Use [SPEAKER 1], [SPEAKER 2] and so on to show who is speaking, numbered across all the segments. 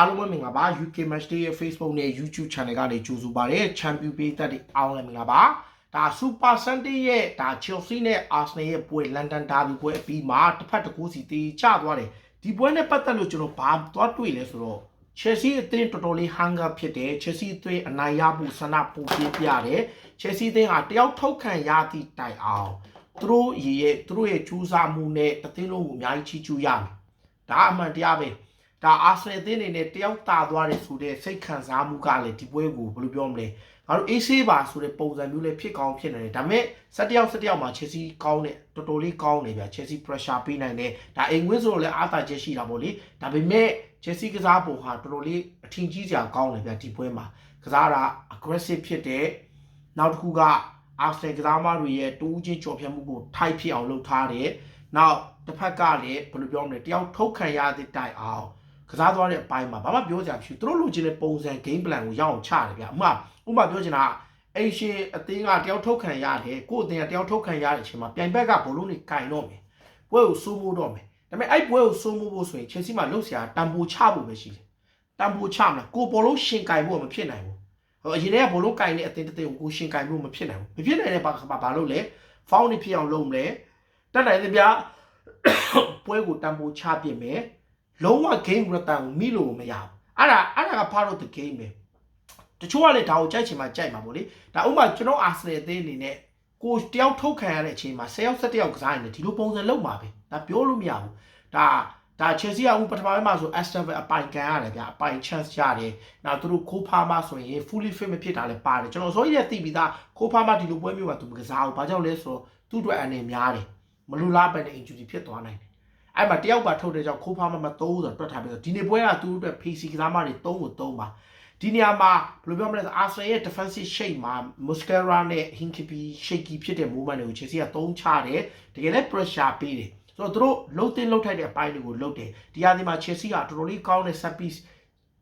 [SPEAKER 1] အားလုံးပဲမင်္ဂလာပါ UK Match Day ရဲ့ Facebook နဲ့ YouTube Channel ကနေကြိုဆိုပါရစေ။ Champion ပေးသက်တွေအားလုံးလည်းမင်္ဂလာပါ။ဒါ Super Sunday ရဲ့ဒါ Chelsea နဲ့ Arsenal ရဲ့ပွဲ London Derby ပွဲအပြီးမှာတစ်ဖက်တစ်ကူစီတီးကျသွားတယ်။ဒီပွဲနဲ့ပတ်သက်လို့ကျွန်တော်ဘာသွားတွေ့လဲဆိုတော့ Chelsea အသင်းတော်တော်လေး hunger ဖြစ်တယ်။ Chelsea အသင်းအနိုင်ရဖို့ဆန္ဒပိုပြပြတယ်။ Chelsea အသင်းဟာတယောက်ထုတ်ခံရသည့်တိုင်အောင်သူတို့ရဲ့သူတို့ရဲ့ကြိုးစားမှုနဲ့အသင်းလုံးကိုအများကြီးချီးကျူးရမယ်။ဒါအမှန်တရားပဲ။ ဒါအာဆင်နယ်အသင်းအနေနဲ့တယောက်တာသွားတယ်ဆိုတဲ့စိတ်ခံစားမှုကလည်းဒီပွဲကိုဘယ်လိုပြောမလဲ။ငါတို့အေးဆေးပါဆိုတဲ့ပုံစံမျိုးလေးဖြစ်ကောင်းဖြစ်နေတယ်။ဒါပေမဲ့၁၁ယောက်၁၁ယောက်မှာ Chelsea ကောင်းတယ်တော်တော်လေးကောင်းတယ်ဗျ။ Chelsea pressure ပေးနိုင်တယ်။ဒါအိမ်ဝင်းဆိုတော့လည်းအားသာချက်ရှိတာပေါ့လေ။ဒါပေမဲ့ Chelsea ကစားပုံဟာတော်တော်လေးအထင်ကြီးစရာကောင်းတယ်ဗျဒီပွဲမှာ။ကစားတာ aggressive ဖြစ်တဲ့နောက်တစ်ခုကအာဆင်ကစားမတွေရဲ့တူးချင်းကြော်ဖြတ်မှုကိုထိုက်ဖြစ်အောင်လုပ်ထားတယ်။နောက်တစ်ဖက်ကလည်းဘယ်လိုပြောမလဲတယောက်ထုတ်ခံရတဲ့တိုင်အောင် ကစားသွားတဲ့အပိုင်းမှာဘာမှပြောစရာမရှိဘူး။သူတို့လိုချင်တဲ့ပုံစံ game plan ကိုရအောင်ချတယ်ဗျ။ဥပမာဥပမာပြောချင်တာအိမ်ရှင်အသင်းကတယောက်ထုတ်ခံရတယ်ကိုယ့်အသင်းကတယောက်ထုတ်ခံရတဲ့အချိန်မှာပြိုင်ဘက်ကဘလုံးနေကင်တော့မယ်။ပွဲကိုစိုးမိုးတော့မယ်။ဒါပေမဲ့အဲ့ပွဲကိုစိုးမိုးဖို့ဆိုရင် Chelsea မှာလှုပ်ရှားတန်ဖိုးချဖို့ပဲရှိတယ်။တန်ဖိုးချမလားကိုဘောလုံးရှင်ကင်ဖို့မဖြစ်နိုင်ဘူး။ဟိုအရင်ကဘောလုံးကင်တဲ့အသင်းတစ်သင်းကိုကိုရှင်ကင်ဖို့မဖြစ်နိုင်ဘူး။မဖြစ်နိုင်တဲ့ဘာဘာလို့လဲ။ foul နေဖြစ်အောင်လုပ်မလဲ။တက်နိုင်တဲ့ဗျာပွဲကိုတန်ဖိုးချပြစ်မယ်။ လုံးဝ game return ကိုမိလို့မရဘူး။အဲ့ဒါအဲ့ဒါက part of the game ပဲ။တချို့ကလည်းဒါကိုကြိုက်ချင်မှကြိုက်မှာပေါ့လေ။ဒါဥပမာကျွန်တော်အာဆင်နယ်အသင်းအနေနဲ့ကိုတယောက်ထုတ်ခံရတဲ့အချိန်မှာ10ယောက်17ယောက်ကစားနေတယ်ဒီလိုပုံစံလုပ်မှာပဲ။ဒါပြောလို့မရဘူး။ဒါဒါ Chelsea ကဥပထမပိုင်းမှာဆို Aston Villa အပိုင်ကန်ရတယ်ဗျအပိုင် chance ရတယ်။နောက်သူတို့ခိုးဖားမှဆိုရင် fully fit မဖြစ်တာလည်းပါတယ်ကျွန်တော်ဆိုရင်သိပြီးသားခိုးဖားမှဒီလိုပွဲမျိုးမှာသူမကစားဘူး။ဘာကြောင့်လဲဆိုတော့သူ့အတွက်အနေများတယ်။မလူလားပဲနဲ့ injury ဖြစ်သွားနိုင်တယ်။ အဲ့မှာတယောက်ပါထုတ်တဲ့ကြောင့်ခိုးဖားမှမသုံးဆိုတော့တွက်ထားပြီးတော့ဒီနေ့ပွဲကသူတို့အတွက် PC ကစားမတွေသုံးကိုသုံးပါ။ဒီနေရာမှာဘယ်လိုပြောမလဲအာဆင်ရဲ့ defensive shape မှာ Muscara နဲ့ Hinkipi shaky ဖြစ်တဲ့ movement တွေကို Chelsea ကသုံးချတယ်တကယ်လည်း pressure ပေးတယ်ဆိုတော့သူတို့လှုပ်တင်လှုပ်ထိုက်တဲ့အပိုင်းတွေကိုလှုပ်တယ်ဒီဟာဒီမှာ Chelsea ကတော်တော်လေးကောင်းတဲ့ set piece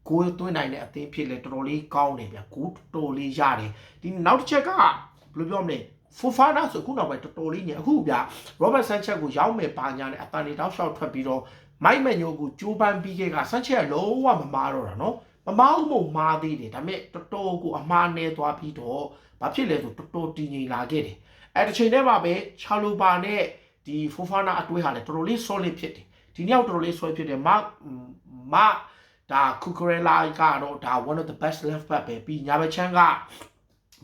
[SPEAKER 1] ကိုယ်သွင်းနိုင်တဲ့အသင်းဖြစ်လေတော်တော်လေးကောင်းတယ်ဗျကိုတော်တော်လေးရတယ်ဒီနောက်တစ်ချက်ကဘယ်လိုပြောမလဲ ဖိုဖာနာဆိုခုနောက်ပိုင်းတော်တော်လေးညအခုဗျ Robert Sanchez ကိုရောက်မယ်ပါညာနဲ့အတန်နေတောက်လျှောက်ထွက်ပြီးတော့မိုက်မန်ညိုကိုကြိုးပမ်းပြီးခဲ့က Sanchez ကလုံးဝမမားတော့တာနော်မမားဘူးမို့မားသေးတယ်ဒါပေမဲ့တော်တော်ကိုအမှားနေသွားပြီးတော့ဘာဖြစ်လဲဆိုတော်တော်တည်ငြိမ်လာခဲ့တယ်အဲတစ်ချိန်တည်းမှာပဲချာလိုပါနဲ့ဒီဖိုဖာနာအတွေးဟာလည်းတော်တော်လေး solid ဖြစ်တယ်ဒီနှစ်ယောက်တော်တော်လေး solid ဖြစ်တယ်မမဒါကူကရလာကတော့ဒါ one of the best left back ပဲပြီးညာဘက်ချမ်းက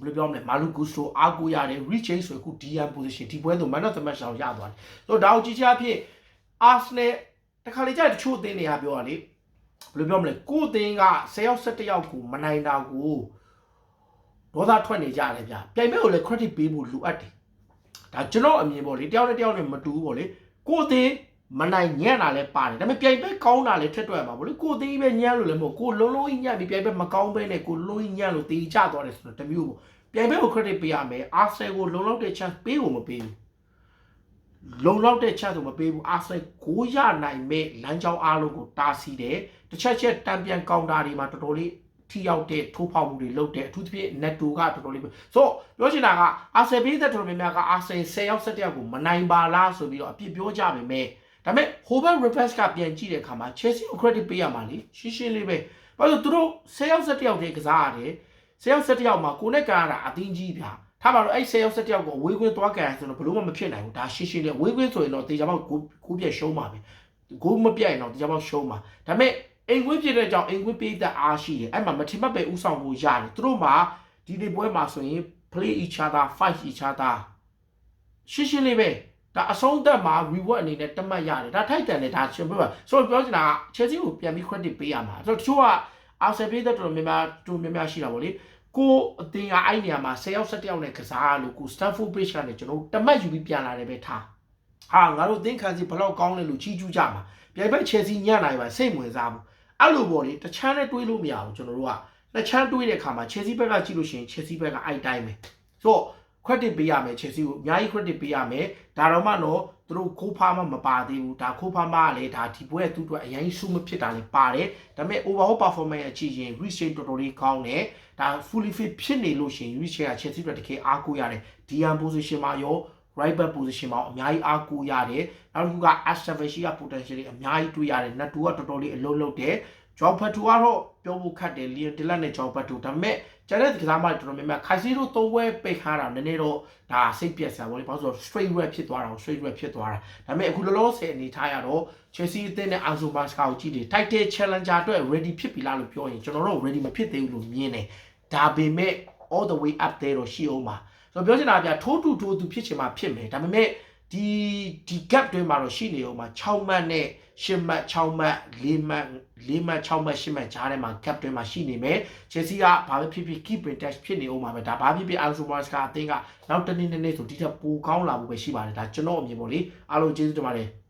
[SPEAKER 1] ဘယ်လိုပြောမလဲမာလူဂူစတိုအာကိုရတယ် reach ဆိုအခု DM position ဒီပွဲဆို man of the match အောင်ရသွားတယ်ဆိုတော့ဒါကိုကြည့်ချအဖြစ် Arsenal တခါလေကြာတချို့အသင်းတွေကပြောတာလေဘယ်လိုပြောမလဲကိုအသင်းက10ယောက်17ယောက်ကိုမနိုင်တာကိုဒေါသထွက်နေကြတယ်ဗျပြိုင်ဘက်ကိုလည်း credit ပေးဖို့လိုအပ်တယ်ဒါကျွန်တော်အမြင်ပေါ့လေတယောက်နဲ့တယောက်နဲ့မတူဘူးပေါ့လေကိုအသင်း မနိုင်ညံ့တာလည်းပါတယ်ဒါပေမဲ့ပြိုင်ဘက်ကောင်းတာလည်းထက်တွက်မှာပေါ့လေကိုအသင်းပဲညံ့လို့လည်းမဟုတ်ကိုလုံးလုံးကြီးညံ့ပြီးပြိုင်ဘက်မကောင်းဘဲနဲ့ကိုလုံးကြီးညံ့လို့တေးချသွားတယ်ဆိုတော့တမျိုးပေါ့ပြိုင်ဘက်ကို credit ပေးရမယ်အာဆယ်ကိုလုံလောက်တဲ့ chance ပေးဖို့မပေးဘူးလုံလောက်တဲ့ chance ကိုမပေးဘူးအာဆယ်ကိုရနိုင်မဲ့လမ်းကြောင်းအားလုံးကိုတားဆီးတယ်တစ်ချက်ချက်တံပြန်ကောင်တာတွေမှာတော်တော်လေးထိရောက်တဲ့ထိုးဖောက်မှုတွေလုပ်တယ်အထူးသဖြင့် netto ကတော်တော်လေးဆိုတော့ပြောချင်တာကအာဆယ်ပေးတဲ့တော်တော်များများကအာဆယ်10ယောက်17ယောက်ကိုမနိုင်ပါလားဆိုပြီးတော့အပြစ်ပြောကြပါမယ် ဒါပေမဲ့ Hobart Reverse ကပြန်ကြည့်တဲ့အခါမှာ Chelsea ကို credit ပေးရမှာလေရှင်းရှင်းလေးပဲဘာလို့သူတို့10ယောက်17ယောက်တည်းကစားရတယ်10ယောက်17ယောက်မှာကိုနဲ့ကန်ရတာအတင်းကြီးဗျာထားပါတော့အဲ့10ယောက်17ယောက်ကိုအဝေးကွင်းသွားကန်ဆိုတော့ဘလို့မှမဖြစ်နိုင်ဘူးဒါရှင်းရှင်းလေးအဝေးကွင်းဆိုရင်တော့တေချာပေါက်ကိုကိုပြည့်ရှုံးပါပဲကိုမပြတ်ရင်တော့တေချာပေါက်ရှုံးပါဒါပေမဲ့အိမ်ကွင်းဖြစ်တဲ့ကြောင့်အိမ်ကွင်းပေးတဲ့အားရှိတယ်အဲ့မှာမထင်မှတ်ပဲဥဆောင်ဖို့ရတယ်သူတို့မှာဒီဒီပွဲမှာဆိုရင် play each other fight each other ရှင်းရှင်းလေးပဲ ဒါအဆုံးသက်မှာ reward အနေနဲ့တတ်မှတ်ရတယ်ဒါထိုက်တန်တယ်ဒါရှင်ပြောပါဆိုတော့ပြောချင်တာက Chelsea ကိုပြန်ပြီး credit ပေးရမှာဆိုတော့တချို့က Arsenal ပေးတဲ့တော်တော်များများတူများများရှိတာပေါ့လေကိုအတင်ကအဲ့နေရာမှာ10ယောက်17ယောက်နဲ့ကစားလို့ကို Stamford Bridge ကနေကျွန်တော်တမတ်ယူပြီးပြန်လာတယ်ပဲထားဟာငါတို့သင်ခံစီဘလောက်ကောင်းလဲလို့ကြီးကျူးကြမှာပြိုင်ဘက် Chelsea ညံ့နိုင်ပါစိတ်ဝင်စားဘူးအဲ့လိုပေါ့လေတချမ်းနဲ့တွေးလို့မရဘူးကျွန်တော်တို့ကနှစ်ချမ်းတွေးတဲ့အခါမှာ Chelsea ဘက်ကကြည့်လို့ရှိရင် Chelsea ဘက်ကအဲ့တိုင်းပဲဆိုတော့ credit ပေးရမယ် Chelsea ကိုအများကြီး credit ပေးရမယ်ဒါတော့မှတော့သူတို့ခိုးဖားမှမပါသေးဘူးဒါခိုးဖားမှလည်းဒါဒီပွဲကသူ့အတွက်အရင်ရှုမဖြစ်တာလည်းပါတယ်ဒါပေမဲ့ overall performance အကြည့်ရင် reach rate တော်တော်လေးကောင်းတယ်ဒါ fully fit ဖြစ်နေလို့ရှိရင် reach rate က Chelsea အတွက်တကယ်အားကိုးရတယ် DM position မှာရော right back position မှာအများကြီးအားကိုးရတယ်နောက်တစ်ခုက Aston Villa က potential တွေအများကြီးတွေ့ရတယ် Natu ကတော်တော်လေးအလုံးလုံးတယ် ဂျော်ဖတ်တူကတော့ပြောဖို့ခတ်တယ်လီယန်ဒီလက်နဲ့ဂျော်ဖတ်တူဒါပေမဲ့ကျန်တဲ့ကစားမတွေတော်တော်များများခိုင်စီတို့သုံးပွဲပိတ်ခါတာနည်းနည်းတော့ဒါစိတ်ပြက်စရာပေါ့လေဘာလို့ဆိုတော့ straight red ဖြစ်သွားတာ straight red ဖြစ်သွားတာဒါပေမဲ့အခုလောလောဆယ်အနေထားရတော့ Chelsea အသင်းနဲ့ Ansu Fati ကိုကြည့်တယ် title challenger အတွက် ready ဖြစ်ပြီလားလို့ပြောရင်ကျွန်တော်တို့ ready မဖြစ်သေးဘူးလို့မြင်တယ်ဒါပေမဲ့ all the way up there တော့ရှိအောင်ပါဆိုတော့ပြောချင်တာကထိုးတူထိုးသူဖြစ်ချင်မှဖြစ်မယ်ဒါပေမဲ့ ဒီဒီ gap တွင်းမှာတော့ရှိနေအောင်ပါ6မှတ်နဲ့10မှတ်6မှတ်4မှတ်4မှတ်6မှတ်10မှတ်ကြားထဲမှာ gap တွင်းမှာရှိနေမယ် Chelsea ကဘာပဲဖြစ်ဖြစ် keep in touch ဖြစ်နေအောင်ပါပဲဒါဘာဖြစ်ဖြစ် Ansu Fati ကအသင်းကနောက်တစ်နေ့တစ်နေ့ဆိုဒီထက်ပိုကောင်းလာဖို့ပဲရှိပါတယ်ဒါကျွန်တော်အမြင်ပေါ့လေအားလုံးကျေးဇူးတင်ပါတယ်